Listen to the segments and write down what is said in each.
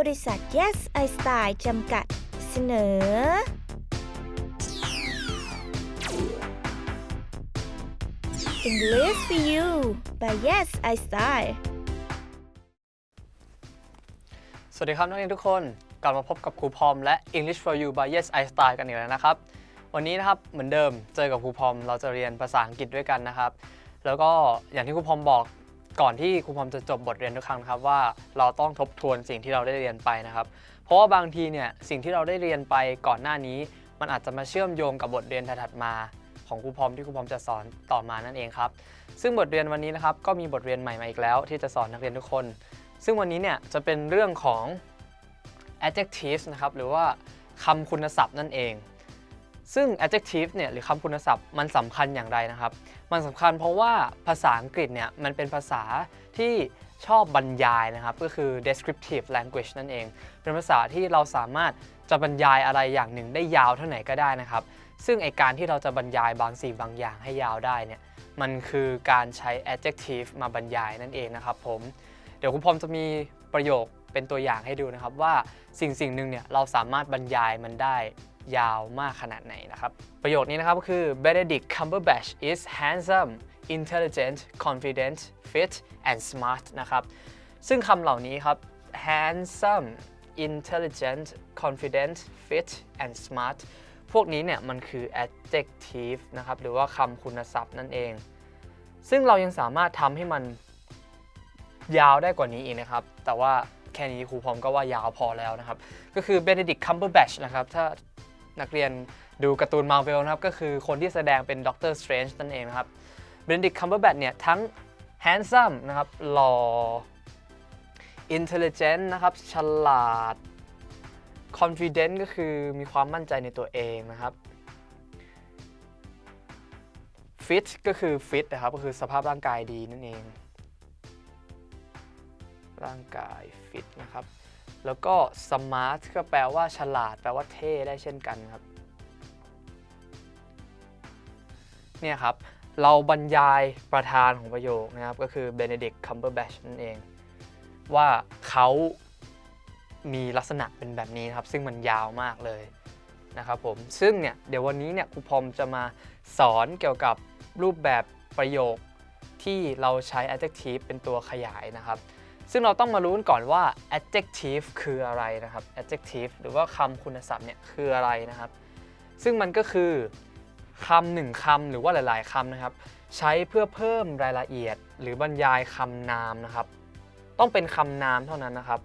บริษัท Yes I Style จำกัด เสนอ English for you by Yes I Style สวัสดีครับนักเรียนทุกคน กลับมาพบกับครูพอมและ English for You by Yes I Style กันอีกแล้วนะครับ วันนี้นะครับเหมือนเดิมเจอกับครูพอมเราจะเรียนภาษาอังกฤษด้วยกันนะครับ แล้วก็อย่างที่ครูพอมบอก ก่อนที่ครูพอมจะจบบทเรียนทุกครั้งนะครับว่าเราต้องทบทวนสิ่งที่เราได้เรียนไปนะครับ เพราะว่าบางทีเนี่ยสิ่งที่เราได้เรียนไปก่อนหน้านี้ มันอาจจะมาเชื่อมโยงกับบทเรียนถัดมา ของครูพอมที่ครูพอมจะสอนต่อมานั่นเองครับ ซึ่งบทเรียนวันนี้นะครับก็มีบทเรียนใหม่มาอีกแล้ว ที่จะสอนนักเรียนทุกคน ซึ่งวันนี้เนี่ยจะเป็นเรื่องของ adjectives นะครับหรือว่าคำคุณศัพท์นั่นเอง ซึ่ง adjective เนี่ยหรือคำคุณศัพท์มันสำคัญอย่างไรนะครับ มันสำคัญเพราะว่าภาษาอังกฤษเนี่ยมันเป็นภาษาที่ชอบบรรยายนะครับ ก็คือ descriptive language นั่นเอง เป็นภาษาที่เราสามารถจะบรรยายอะไรอย่างหนึ่งได้ยาวเท่าไหร่ก็ได้นะครับ ซึ่งไอการที่เราจะบรรยายบางสิ่งบางอย่างให้ยาวได้เนี่ยมันคือการใช้ adjective มาบรรยายนั่นเองนะครับผม เดี๋ยวคุณพรมจะมีประโยคเป็นตัวอย่างให้ดูนะครับว่าสิ่งสิ่งหนึ่งเนี่ยเราสามารถบรรยายมันได้ ยาวมากขนาดไหนนะครับ ประโยคนี้นะครับก็คือ Benedict Cumberbatch is handsome intelligent confident fit and smart นะครับ ซึ่งคำเหล่านี้ครับ handsome intelligent confident fit and smart พวกนี้เนี่ยมันคือ adjective นะครับ หรือว่าคำคุณศัพท์นั่นเอง ซึ่งเรายังสามารถทำให้มันยาวได้กว่านี้อีกนะครับ แต่ว่าแค่นี้ครูพร้อมก็ว่ายาวพอแล้วนะครับ ก็คือ Benedict Cumberbatch นะครับ ถ้า นักเรียนดูการ์ตูน Marvel นะครับ ก็คือคนที่แสดงเป็น Doctor Strange นั่นเองนะครับ Benedict Cumberbatch เนี่ยทั้ง handsome นะครับหล่อ intelligent นะครับฉลาด confident ก็คือมีความมั่นใจในตัวเองนะครับ fit ก็คือ fit นะครับ ก็คือสภาพร่างกายดีนั่นเอง ร่างกายฟิตนะครับ แล้วก็ smart ก็แปลว่าฉลาด แปลว่าเท่ได้เช่นกันครับ เนี่ยครับ เราบรรยายประธานของประโยคนะครับ ก็คือ Benedict Cumberbatch นั่นเอง ว่าเขามีลักษณะเป็นแบบนี้ครับ ซึ่งมันยาวมากเลยนะครับผม ซึ่งเนี่ยเดี๋ยววันนี้เนี่ยครูพรมจะมาสอนเกี่ยวกับรูปแบบประโยคที่เราใช้ adjective เป็นตัวขยายนะครับ ซึ่งเราต้องมารู้กันก่อนว่า adjective คืออะไรนะครับ adjective หรือว่าคำคุณศัพท์เนี่ยคืออะไรนะครับ ซึ่งมันก็คือคำหนึ่งคำหรือว่าหลาย ๆคำนะครับ ใช้เพื่อเพิ่มรายละเอียด หรือบรรยายคำนามนะครับ ต้องเป็นคำนามเท่านั้นนะครับ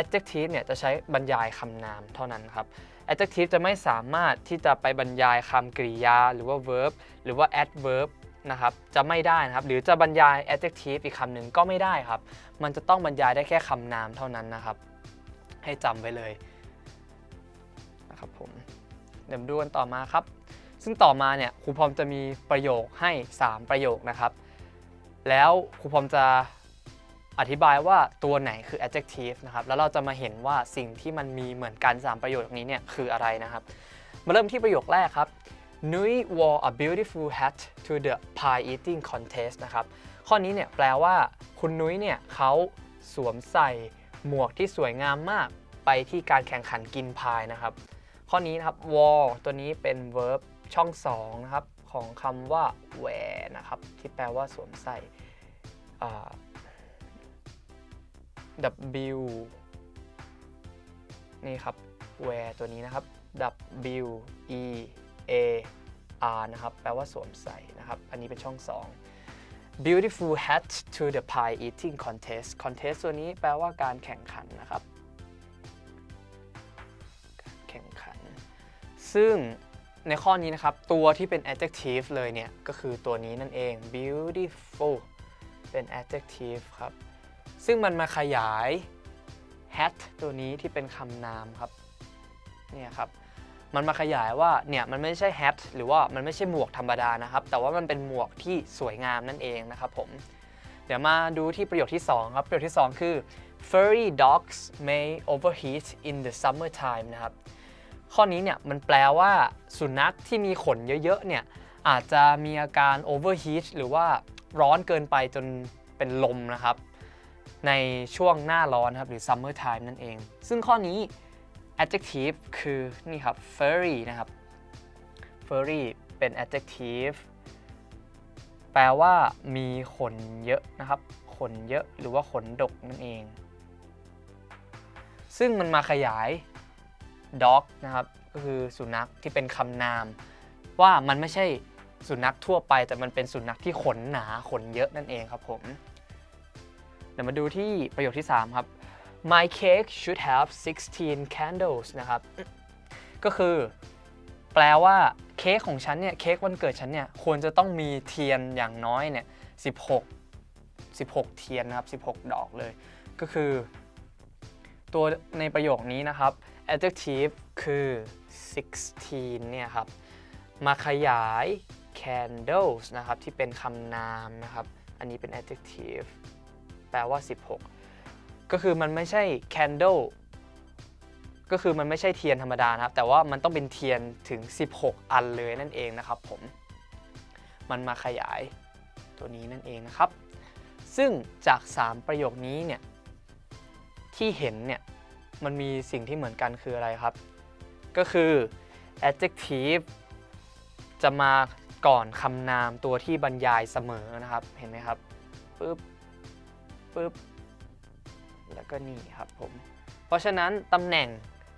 adjective เนี่ยจะใช้บรรยายคำนามเท่านั้นครับ adjective จะไม่สามารถที่จะไปบรรยายคำกริยา หรือว่า verb หรือว่า adverb นะครับจะไม่ได้นะครับ หรือจะบรรยาย adjective อีกคำหนึ่งก็ไม่ได้ครับ มันจะต้องบรรยายได้แค่คำนามเท่านั้นนะครับ ให้จำไว้เลยนะครับผมเดี๋ยวมาดูกันต่อมาครับ ซึ่งต่อมาเนี่ยครูพรมจะมีประโยคให้ 3 ประโยคนะครับ แล้วครูพรมจะอธิบายว่าตัวไหนคือ adjective นะครับ แล้วเราจะมาเห็นว่าสิ่งที่มันมีเหมือนกัน 3 ประโยคนี้เนี่ยคืออะไรนะครับ มาเริ่มที่ประโยคแรกครับ Nui wore a beautiful hat to the pie eating contest นะครับ ข้อนี้เนี่ยแปลว่า คุณนุ้ยเนี่ยเขาสวมใส่หมวกที่สวยงามมากไปที่การแข่งขันกินพายนะครับ ข้อนี้นะครับ wore ตัวนี้เป็น verb ช่อง2นะครับของคำว่า wear นะครับ ที่แปลว่าสวมใส่ W นี่ครับ wear ตัวนี้นะครับ W E A R นะครับ แปลว่าสวมใส่นะครับ อันนี้เป็นช่อง 2 beautiful hat to the pie eating contest contest ตัวนี้แปลว่าการแข่งขันนะครับ การแข่งขัน ซึ่งในข้อนี้นะครับ ตัวที่เป็น adjective เลยเนี่ย ก็คือตัวนี้นั่นเอง beautiful เป็น adjective ครับ ซึ่งมันมาขยาย hat ตัวนี้ที่เป็นคำนามครับ เนี่ยครับ มันมาขยายว่าเนี่ยมันไม่ใช่ hat หรือว่ามันไม่ใช่หมวกธรรมดานะครับ แต่ว่ามันเป็นหมวกที่สวยงามนั่นเองนะครับผม เดี๋ยวมาดูที่ประโยคที่ 2 ครับ ประโยคที่ 2 คือ furry dogs may overheat in the summertime นะครับ ข้อนี้เนี่ยมันแปลว่าสุนัขที่มีขนเยอะๆเนี่ยอาจจะมีอาการ overheat หรือว่าร้อนเกินไปจนเป็นลมนะครับ ในช่วงหน้าร้อนครับหรือ summer time นั่นเอง ซึ่งข้อนี้ adjective คือนี่ครับ furry นะครับ furry เป็น adjective แปลว่ามีขนเยอะนะครับขนเยอะหรือว่าขนดกนั่นเอง ซึ่งมันมาขยาย dog นะครับ ก็คือสุนัขที่เป็นคำนาม ว่ามันไม่ใช่สุนัขทั่วไป แต่มันเป็นสุนัขที่ขนหนาขนเยอะนั่นเองครับผม เดี๋ยวมาดูที่ประโยคที่ 3 ครับ My cake should have 16 candles นะครับ ก็คือ แปลว่าเค้กของฉันเนี่ย เค้กวันเกิดฉันเนี่ย ควรจะต้องมีเทียนอย่างน้อยเนี่ย 16 16 เทียนนะครับ 16 ดอกเลย ก็คือ ตัวในประโยคนี้นะครับ adjective คือ 16 เนี่ยครับ มาขยาย candles นะครับ ที่เป็นคำนามนะครับ อันนี้เป็น adjective แปลว่า 16 ก็คือมันไม่ใช่ candle ก็คือมันไม่ใช่เทียนธรรมดานะครับ แต่ว่ามันต้องเป็นเทียนถึง 16 อันเลยนั่นเองนะครับผม มันมาขยายตัวนี้นั่นเองนะครับ ซึ่งจาก 3 ประโยคนี้เนี่ยที่เห็นเนี่ยมันมีสิ่งที่เหมือนกันคืออะไรครับ ก็คือ adjective จะมาก่อนคำนามตัวที่บรรยายเสมอนะครับ เห็นไหมครับปึ๊บปึ๊บ แล้วก็นี่ครับผม เพราะฉะนั้นตำแหน่ง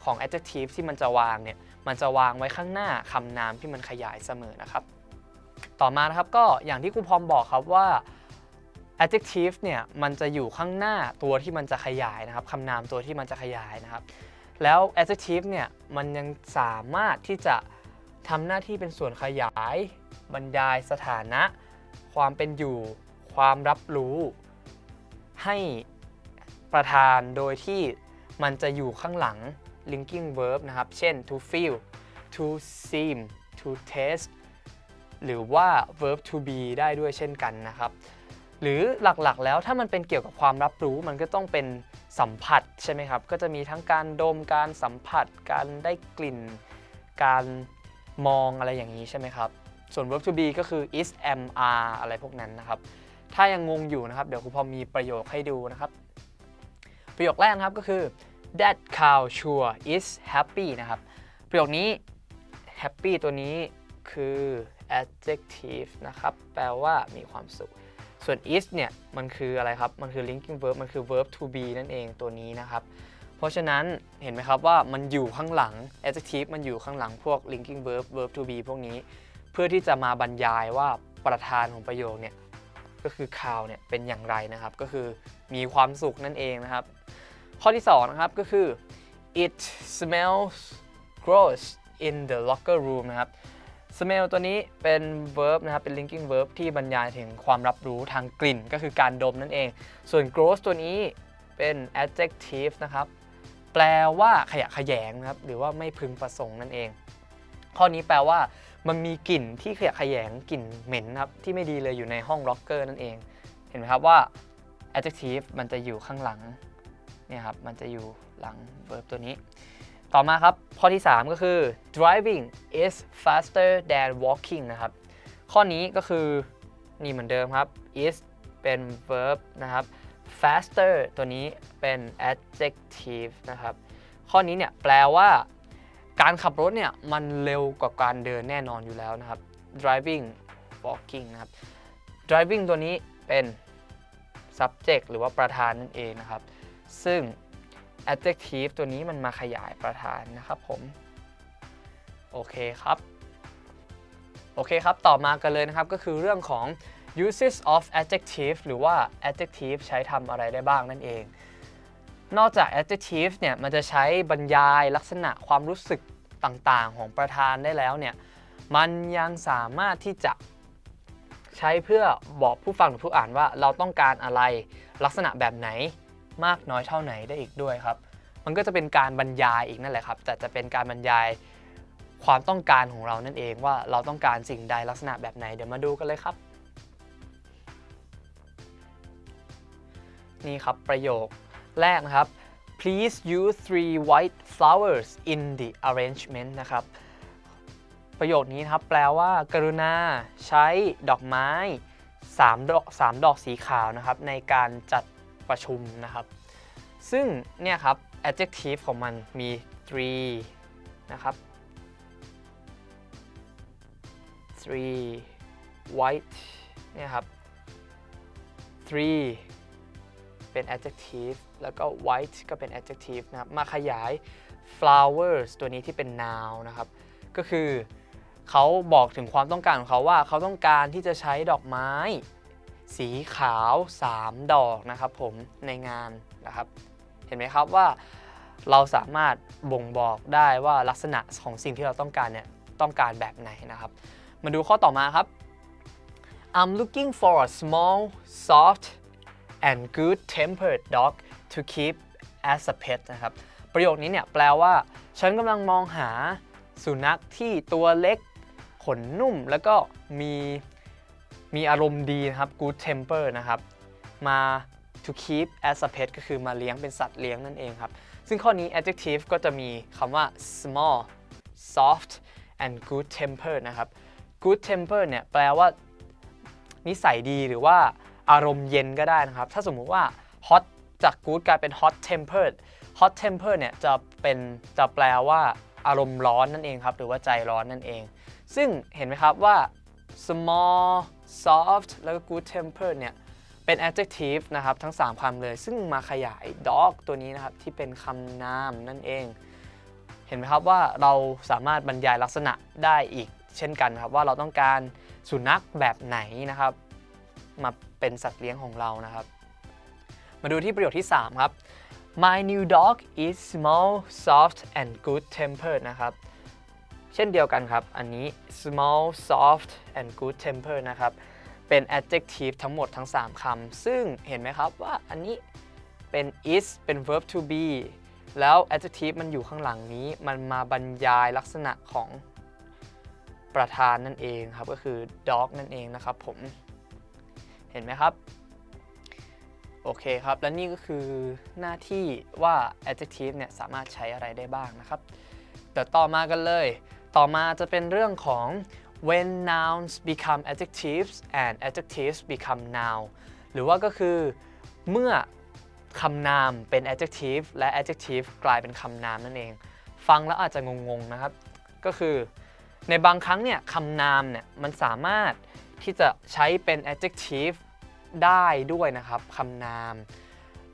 ของ adjective ที่มันจะวางเนี่ย มันจะวางไว้ข้างหน้าคำนามที่มันขยายเสมอนะครับ ต่อมานะครับก็อย่างที่ครูพรอมบอกครับว่า adjective เนี่ยมันจะอยู่ข้างหน้าตัวที่มันจะขยายนะครับคำนามตัวที่มันจะขยายนะครับ แล้ว adjective เนี่ยมันยังสามารถที่จะทำหน้าที่เป็นส่วนขยาย บรรยายสถานะ ความเป็นอยู่ ความรับรู้ ให้ ประธานโดยที่มันจะอยู่ข้างหลัง linking verb นะครับ เช่น to feel to seem to taste หรือว่า verb to be ได้ด้วยเช่นกันนะครับ หรือหลักๆแล้วถ้ามันเป็นเกี่ยวกับความรับรู้มันก็ต้องเป็นสัมผัสใช่ไหมครับ ก็จะมีทั้งการดมการสัมผัส การได้กลิ่น การมองอะไรอย่างนี้ใช่ไหมครับ ส่วน verb to be ก็คือ is am are อะไรพวกนั้นนะครับ ถ้ายังงงอยู่นะครับ เดี๋ยวครูพอมีประโยคให้ดูนะครับ ประโยคแรกนะครับก็คือ that cow sure is happy นะครับ ประโยคนี้ happy ตัวนี้คือ adjective นะครับ แปลว่ามีความสุข ส่วน is เนี่ย มันคืออะไรครับ มันคือ linking verb มันคือ verb to be นั่นเองตัวนี้นะครับ เพราะฉะนั้นเห็นไหมครับว่ามันอยู่ข้างหลัง adjective มันอยู่ข้างหลังพวก linking verb verb to be พวกนี้ เพื่อที่จะมาบรรยายว่าประธานของประโยคเนี่ย ก็คือ cow เนี่ยเป็นอย่างไรนะครับ ก็คือมีความสุขนั่นเองนะครับ ข้อที่2นะครับก็คือ it smells gross in the locker room นะครับ smell ตัวนี้เป็น verb นะครับ เป็น linking verb ที่บรรยายถึงความรับรู้ทางกลิ่น ก็คือการดมนั่นเอง ส่วน gross ตัวนี้เป็น adjective นะครับ แปลว่าขยะแขยงนะครับ หรือว่าไม่พึงประสงค์นั่นเอง ข้อนี้แปลว่ามันมีกลิ่นที่ขยะแขยงกลิ่นเหม็นครับที่ไม่ดีเลยอยู่ในห้อง locker นั่นเอง เห็นไหมครับว่า adjective มันจะอยู่ข้างหลังเนี่ยครับมันจะอยู่หลัง verb ตัวนี้ ต่อมาครับข้อที่ 3 ก็คือ driving is faster than walking นะครับ ข้อนี้ก็คือนี่เหมือนเดิมครับ is เป็น verb นะครับ faster ตัวนี้เป็น adjective นะครับ ข้อนี้เนี่ยแปลว่า การขับรถเนี่ยมันเร็วกว่าการเดินแน่นอนอยู่แล้วนะครับ driving walking นะครับ driving ตัวนี้เป็น subject หรือว่าประธานนั่นเองนะครับ ซึ่ง adjective ตัวนี้มันมาขยายประธานนะครับผม โอเคครับ โอเคครับ ต่อมากันเลยนะครับ ก็คือเรื่องของ uses of adjective หรือว่า adjective ใช้ทำอะไรได้บ้างนั่นเอง นอกจาก adjective เนี่ยมันจะใช้บรรยายลักษณะความรู้สึกต่างๆ ของประธานได้แล้วเนี่ยมันยังสามารถที่จะใช้เพื่อบอกผู้ฟังหรือผู้อ่านว่าเราต้องการอะไรลักษณะแบบไหนมากน้อยเท่าไหนได้อีกด้วยครับ มันก็จะเป็นการบรรยายอีกนั่นแหละครับ แต่จะเป็นการบรรยายความต้องการของเรานั่นเองว่าเราต้องการสิ่งใดลักษณะแบบไหนเดี๋ยวมาดูกันเลยครับ นี่ครับประโยค แรกนะครับ please use three white flowers in the arrangement นะครับ ประโยคนี้นะครับแปลว่า กรุณาใช้ดอกไม้3ดอก3ดอกสีขาวนะครับ ในการจัดปประชุมนะครับ ซึ่งเนี่ยครับ adjective ของมันมี three นะครับ three white เนี่ยครับ three เป็น adjective แล้วก็ white ก็เป็น adjective นะครับ มาขยาย flowers ตัวนี้ที่เป็น noun นะครับ ก็คือเขาบอกถึงความต้องการของเขาว่าเขาต้องการที่จะใช้ดอกไม้ สีขาว 3 ดอกนะครับผมในงานนะครับ เห็นไหมครับว่าเราสามารถบ่งบอกได้ว่าลักษณะของสิ่งที่เราต้องการเนี่ยต้องการแบบไหนนะครับ มาดูข้อต่อมาครับ I'm looking for a small soft and good tempered dog to keep as a pet นะครับ ประโยคนี้เนี่ยแปลว่า ฉันกำลังมองหาสุนัขที่ตัวเล็ก ขนนุ่ม แล้วก็มีมีอารมณ์ดีนะครับ good temper นะครับ มา to keep as a pet ก็คือมาเลี้ยงเป็นสัตว์เลี้ยงนั่นเองครับ ซึ่งข้อนี้ adjective ก็จะมีคำว่า small soft and good temper นะครับ good temper เนี่ยแปลว่า นิสัยดีหรือว่า อารมณ์เย็นก็ได้นะครับ ถ้าสมมุติว่า hot จาก good กลายเป็น hot tempered hot temper เนี่ยจะเป็นจะแปลว่าอารมณ์ร้อนนั่นเองครับ หรือว่าใจร้อนนั่นเอง ซึ่งเห็นไหมครับว่า small soft แล้วก็ good tempered เนี่ยเป็น adjective นะครับ ทั้ง 3คำเลย ซึ่งมาขยาย dog ตัวนี้นะครับ ที่เป็นคำนามนั่นเอง เห็นไหมครับว่าเราสามารถบรรยายลักษณะได้อีกเช่นกันครับ ว่าเราต้องการสุนัขแบบไหนนะครับ มา เป็นสัตว์เลี้ยงของเรานะครับ มาดูที่ประโยคที่ 3 ครับ My new dog is small soft and good tempered นะครับ เช่นเดียวกันครับ อันนี้ small soft and good tempered นะครับ เป็น adjective ทั้งหมดทั้ง 3คำซึ่งเห็นไหมครับว่าอันนี้เป็น is เป็น verb to be แล้ว adjective มันอยู่ข้างหลังนี้ มันมาบรรยายลักษณะของประธานนั่นเองครับ ก็คือ dog นั่นเองนะครับผม เห็นไหมครับ โอเคครับ และนี่ก็คือหน้าที่ว่า adjective เนี่ยสามารถใช้อะไรได้บ้างนะครับ เดี๋ยวต่อมากันเลย ต่อมาจะเป็นเรื่องของ when nouns become adjectives and adjectives become noun หรือว่าก็คือเมื่อคำนามเป็น adjective และ adjective กลายเป็นคำนามนั่นเอง ฟังแล้วอาจจะงงๆนะครับ ก็คือในบางครั้งเนี่ยคำนามเนี่ยมันสามารถ ที่จะใช้เป็น adjective ได้ด้วยนะครับคำนาม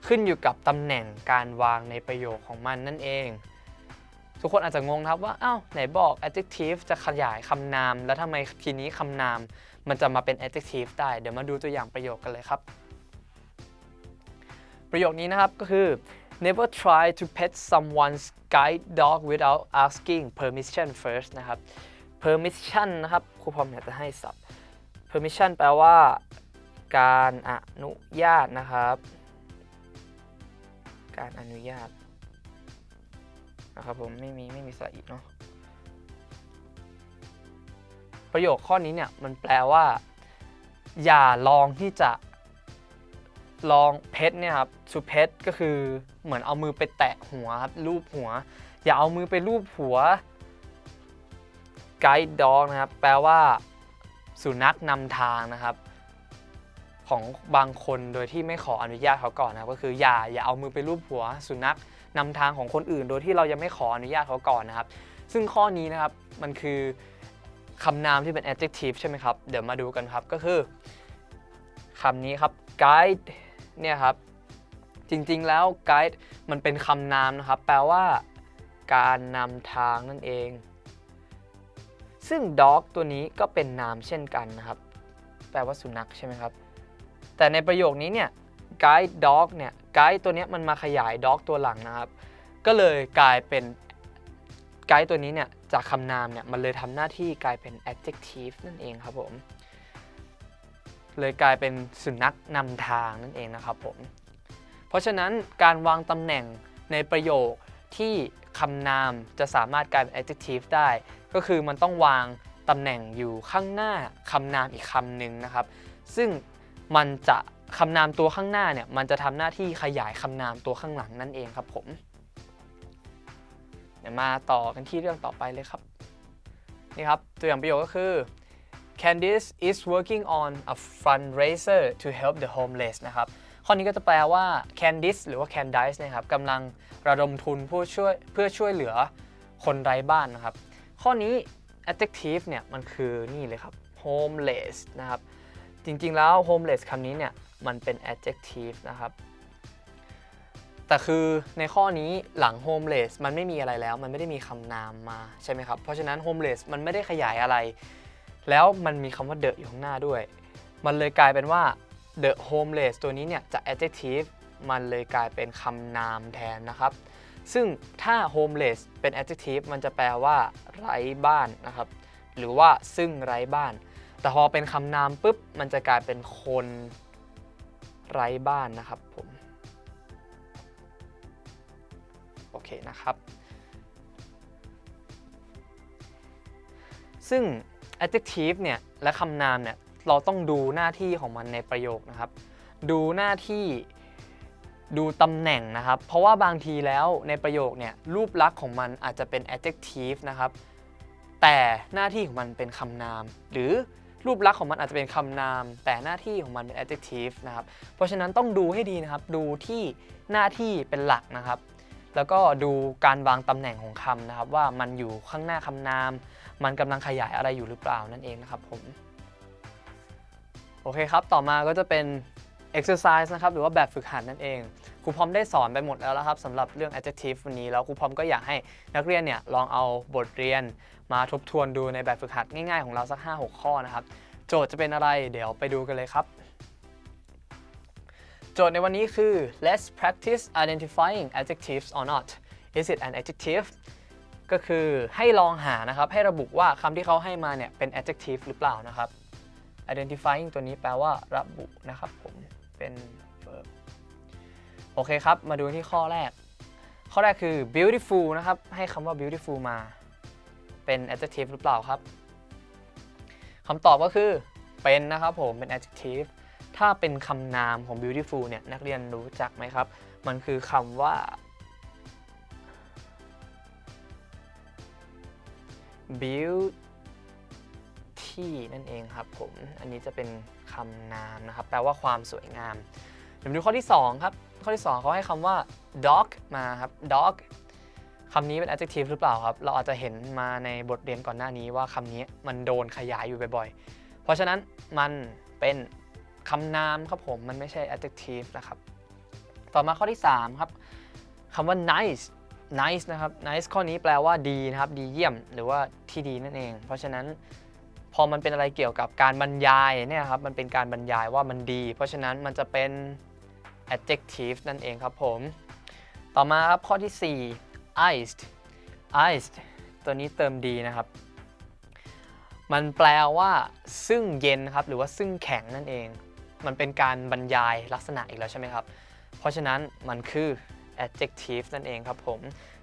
ขึ้นอยู่กับตำแหน่งการวางในประโยคของมันนั่นเอง ทุกคนอาจจะงงนะครับว่าอ้าวไหนบอก adjective จะขยายคำนาม แล้วทำไมทีนี้คำนาม มันจะมาเป็น adjective ได้ เดี๋ยวมาดูตัวอย่างประโยคกันเลยครับ ประโยคนี้นะครับก็คือ never try to pet someone's guide dog without asking permission first นะครับ permission นะครับครูพรอมอยากจะให้ศัพท์ permission แปลว่า การอนุญาตนะครับ การอนุญาตนะครับผมไม่มีไม่มีสระอีกเนาะประโยคข้อนี้เนี่ยมันแปลว่า อย่าลองที่จะลองเพชรเนี่ยครับชูเพชรก็คือเหมือนเอามือไปแตะหัวครับรูปหัว อย่าเอามือไปรูปหัวไกด์ดอกนะครับ แปลว่า สุนัขนำทางนะครับ ของบางคนโดยที่ไม่ขออนุญาตเขาก่อนนะครับก็คืออย่าอย่าเอามือไปรูปหัว สุนัขนำทางของคนอื่น โดยที่เรายังไม่ขออนุญาตเขาก่อนนะครับ ซึ่งข้อนี้นะครับมันคือคำนามที่เป็น adjective ใช่ไหมครับ เดี๋ยวมาดูกันครับก็คือคำนี้ครับ guide เนี่ยครับ จริงๆแล้ว guide มันเป็นคำนามนะครับ แปลว่า การนำทางนั่นเอง ซึ่ง dog ตัวนี้ก็เป็นนามเช่นกันนะครับ แปลว่าสุนัขใช่ไหมครับ แต่ในประโยคนี้เนี่ย guide dog เนี่ย guide ตัวเนี้ยมันมาขยาย dog ตัวหลังนะครับ ก็เลยกลายเป็น guide ตัวนี้เนี่ยจากคำนามเนี่ยมันเลยทำหน้าที่กลายเป็น adjective นั่นเองครับผม เลยกลายเป็นสุนัขนำทางนั่นเองนะครับผม เพราะฉะนั้นการวางตำแหน่งในประโยคที่คำนามจะสามารถกลายเป็น adjective ได้ ก็คือมันต้องวางตำแหน่งอยู่ข้างหน้าคำนามอีกคำหนึ่งนะครับ ซึ่งมันจะคำนามตัวข้างหน้าเนี่ยมันจะทำหน้าที่ขยายคำนามตัวข้างหลังนั่นเองครับผมเดี๋ยวมาต่อกันที่เรื่องต่อไปเลยครับนี่ครับตัวอย่างประโยคก็คือ Candice is working on a fundraiser to help the homeless นะครับ ข้อนี้ก็จะแปลว่า Candice หรือว่า Candice นะครับกำลังระดมทุนผู้ช่วยเพื่อช่วยเหลือคนไร้บ้านนะครับ ข้อนี้ adjective เนี่ยมันคือนี่เลยครับ homeless นะครับ จริงๆแล้ว homeless คำนี้เนี่ยมันเป็น adjective นะครับ แต่คือในข้อนี้หลัง homeless มันไม่มีอะไรแล้ว มันไม่ได้มีคำนามมาใช่ไหมครับ เพราะฉะนั้น homeless มันไม่ได้ขยายอะไร แล้วมันมีคำว่า the อยู่ข้างหน้าด้วย มันเลยกลายเป็นว่า the homeless ตัวนี้เนี่ยจาก adjective มันเลยกลายเป็นคำนามแทนนะครับ ซึ่งถ้า homeless เป็น adjective มันจะแปลว่า ไร้บ้านนะครับ หรือว่าซึ่งไร้บ้าน แต่พอเป็นคำนามปุ๊บ มันจะกลายเป็นคนไร้บ้านนะครับผม โอเคนะครับ ซึ่ง adjective เนี่ย และคำนามเนี่ย เราต้องดูหน้าที่ของมันในประโยคนะครับ ดูหน้าที่ ดูตำแหน่งนะครับ เพราะว่าบางทีแล้วในประโยคเนี่ยรูปลักษณ์ของมันอาจจะเป็น adjective นะครับ แต่หน้าที่ของมันเป็นคำนาม หรือรูปลักษณ์ของมันอาจจะเป็นคำนาม แต่หน้าที่ของมันเป็น adjective นะครับ เพราะฉะนั้นต้องดูให้ดีนะครับ ดูที่หน้าที่เป็นหลักนะครับ แล้วก็ดูการวางตำแหน่งของคำนะครับ ว่ามันอยู่ข้างหน้าคำนาม มันกำลังขยายอะไรอยู่หรือเปล่านั่นเองนะครับผม โอเคครับ ต่อมาก็จะเป็น exercise นะครับหรือว่าแบบฝึกหัดนั่นเองครูพร้อมได้สอนไปหมดแล้วนะครับสำหรับเรื่อง adjective วันนี้แล้วครูพร้อมก็อยากให้นักเรียนเนี่ยลองเอาบทเรียนมาทบทวนดูในแบบฝึกหัดง่ายๆของเราสัก 5-6 ข้อนะครับ โจทย์จะเป็นอะไรเดี๋ยวไปดูกันเลยครับ โจทย์ในวันนี้คือ let's practice identifying adjectives or not is it an adjective ก็คือให้ลองหานะครับให้ระบุว่าคำที่เขาให้มาเนี่ยเป็น adjective หรือเปล่านะครับ identifying ตัวนี้แปลว่าระบุนะครับผม เป็น verb โอเคครับ มาดูที่ข้อแรก ข้อแรกคือ beautiful นะครับ ให้คำว่า beautiful มา เป็น adjective หรือเปล่าครับคำตอบก็คือเป็นนะครับผม เป็น adjective ถ้าเป็นคำนามของ beautiful เนี่ย นักเรียนรู้จักไหมครับ มันคือคำว่า beautiful beauty นั่นเองครับผม อันนี้จะเป็นคำนามนะครับ แปลว่าความสวยงาม เดี๋ยวมาดูข้อที่ 2 ครับ ข้อที่ 2 เขาให้คำว่า dog มาครับ dog คำนี้เป็น adjective หรือเปล่าครับ เราอาจจะเห็นมาในบทเรียนก่อนหน้านี้ว่าคำนี้มันโดนขยายอยู่บ่อยๆ เพราะฉะนั้นมันเป็นคำนามครับผม มันไม่ใช่ adjective นะครับ ต่อมาข้อที่ 3 ครับคำว่า nice nice นะครับ nice ข้อนี้แปลว่าดีนะครับ ดีเยี่ยม หรือว่าที่ดีนั่นเอง เพราะฉะนั้น พอมันเป็นอะไรเกี่ยวกับการบรรยายเนี่ยครับมันเป็นการบรรยายว่ามันดี เพราะฉะนั้นมันจะเป็น adjective นั่นเองครับผม ต่อมาครับข้อที่ 4 iced iced ตัวนี้เติมดีนะครับ มันแปลว่าซึ่งเย็นครับหรือว่าซึ่งแข็งนั่นเอง มันเป็นการบรรยายลักษณะอีกแล้วใช่ไหมครับ เพราะฉะนั้นมันคือ adjective นั่นเองครับผม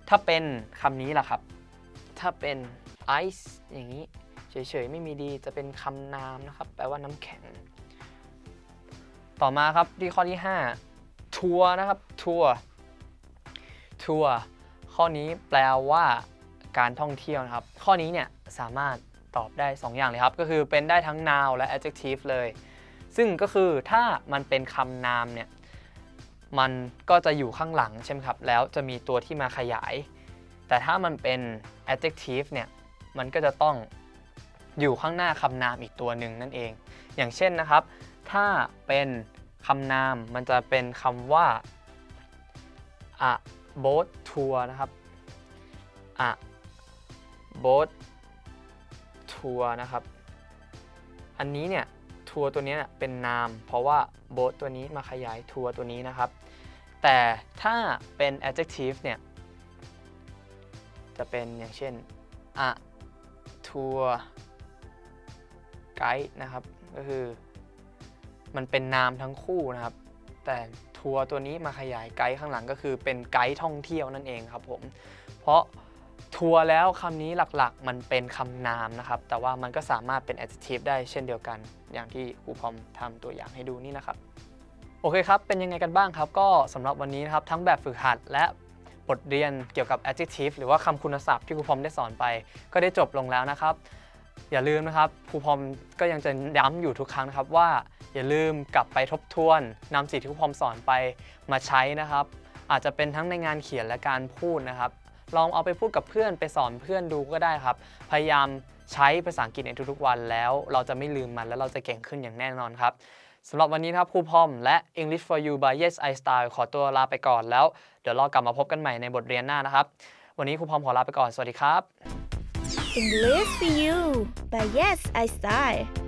ถ้าเป็นคำนี้ล่ะครับ ถ้าเป็น ice อย่างนี้ เฉยๆ ไม่มีดีจะเป็นคำนามนะครับ แปลว่าน้ำแข็ง ต่อมาครับที่ข้อที่ 5 ทัวร์นะครับ ทัวร์ ทัวร์ ข้อนี้แปลว่าการท่องเที่ยวนะครับ ข้อนี้เนี่ยสามารถตอบได้ 2 อย่างเลยครับ ก็คือเป็นได้ทั้ง noun และ adjective เลย ซึ่งก็คือถ้ามันเป็นคำนามเนี่ย มันก็จะอยู่ข้างหลังใช่ไหมครับ แล้วจะมีตัวที่มาขยาย แต่ถ้ามันเป็น adjective เนี่ย มันก็จะต้อง อยู่ข้างหน้าคำนามอีกตัวหนึ่งนั่นเอง อย่างเช่นนะครับ ถ้าเป็นคำนามมันจะเป็นคำว่า a boat tour นะครับ a boat tour นะครับ อันนี้เนี่ยทัวร์ตัวนี้เป็นนาม เพราะว่าโบ๊ทตัวนี้มาขยายทัวร์ตัวนี้นะครับ แต่ถ้าเป็น adjective เนี่ย จะเป็นอย่างเช่น a tour guide นะครับ ก็คือ มันเป็นนามทั้งคู่นะครับ แต่ทัวร์ตัวนี้มาขยายไกด์ข้างหลังก็คือเป็นไกด์ท่องเที่ยวนั่นเองครับผม เพราะทัวร์แล้วคำนี้หลักๆ มันเป็นคำนามนะครับ แต่ว่ามันก็สามารถเป็น adjective ได้เช่นเดียวกัน อย่างที่ครูพรอมทำตัวอย่างให้ดูนี่นะครับ โอเคครับ เป็นยังไงกันบ้างครับ ก็สำหรับวันนี้นะครับ ทั้งแบบฝึกหัดและบทเรียนเกี่ยวกับ adjective หรือว่าคำคุณศัพท์ที่ครูพรอมได้สอนไป ก็ได้จบลงแล้วนะครับ อย่าลืมนะครับครูพอมก็ยังจะย้ำอยู่ทุกครั้งนะครับว่าอย่าลืมกลับไปทบทวนนำสิ่งที่ครูพอมสอนไปมาใช้นะครับ อาจจะเป็นทั้งในงานเขียนและการพูดนะครับ ลองเอาไปพูดกับเพื่อนไปสอนเพื่อนดูก็ได้ครับ พยายามใช้ภาษาอังกฤษในทุกๆวันแล้ว เราจะไม่ลืมมันและเราจะเก่งขึ้นอย่างแน่นอนครับสำหรับวันนี้นะครับครูพอมและ English for You by Yes I Style ขอตัวลาไปก่อนแล้ว เดี๋ยวเรากลับมาพบกันใหม่ในบทเรียนหน้านะครับ วันนี้ครูพอมขอลาไปก่อน สวัสดีครับ English for you. By Yes I Style